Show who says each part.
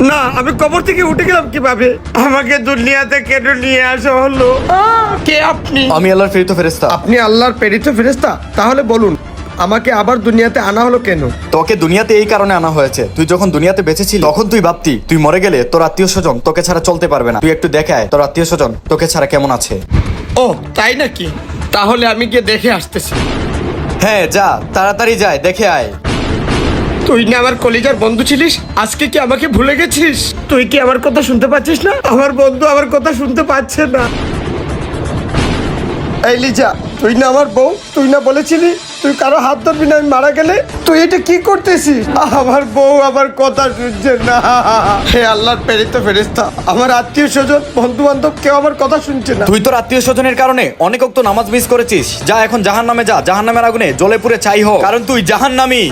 Speaker 1: না আমি কবর থেকে উঠে গেলাম কীভাবে? আমাকে দুনিয়াতে কেন নিয়ে আসা হলো? কে আপনি?
Speaker 2: আমি আল্লাহর ফেরিত ফেরেস্তা
Speaker 1: আপনি আল্লাহর প্রেরিত ফেরেস্তা তাহলে বলুন আমাকে আবার দুনিয়াতে আনা হলো কেন?
Speaker 2: তোকে দুনিয়াতে এই কারণে আনা হয়েছে। তুই যখন দুনিয়াতে বেঁচে ছিলি তখন তুই ভাবতি তুই মরে গেলে তোর আত্মীয় স্বজন তোকে ছাড়া চলতে পারবে না। তুই একটু দেখায় তোর আত্মীয় স্বজন তোকে ছাড়া কেমন আছে?
Speaker 1: ও তাই নাকি? তাহলে আমি গিয়ে দেখে আসতেছি।
Speaker 2: হ্যাঁ যা তাড়াতাড়ি যায় দেখে আয়।
Speaker 1: তুই না আমার কলিজার বন্ধু ছিলিস? আজকে কি আমাকে ভুলে গেছিস? তুই কি আমার কথা শুনতে পাচ্ছিস না? আমার বন্ধু আমার কথা শুনতে পাচ্ছে না। এই লিজা, তুই না আমার বউ, তুই না বলেছিলি? তুই কারও হাত ধরবি না, আমি মারা গেলে? তুই এটা কি করতেছিস? আমার বউ আমার কথা শুনছে না। হে আল্লাহর প্রেরিত ফেরেস্তা আমার আত্মীয় স্বজন বন্ধু বান্ধব কেউ আমার কথা শুনছে না।
Speaker 2: তুই তোর আত্মীয় স্বজনের কারণে অনেক তো নামাজ মিস করেছিস। যা এখন জাহান নামে যা জাহান নামের আগুনে জ্বলে পুড়ে ছাই হোক কারণ তুই জাহান নামি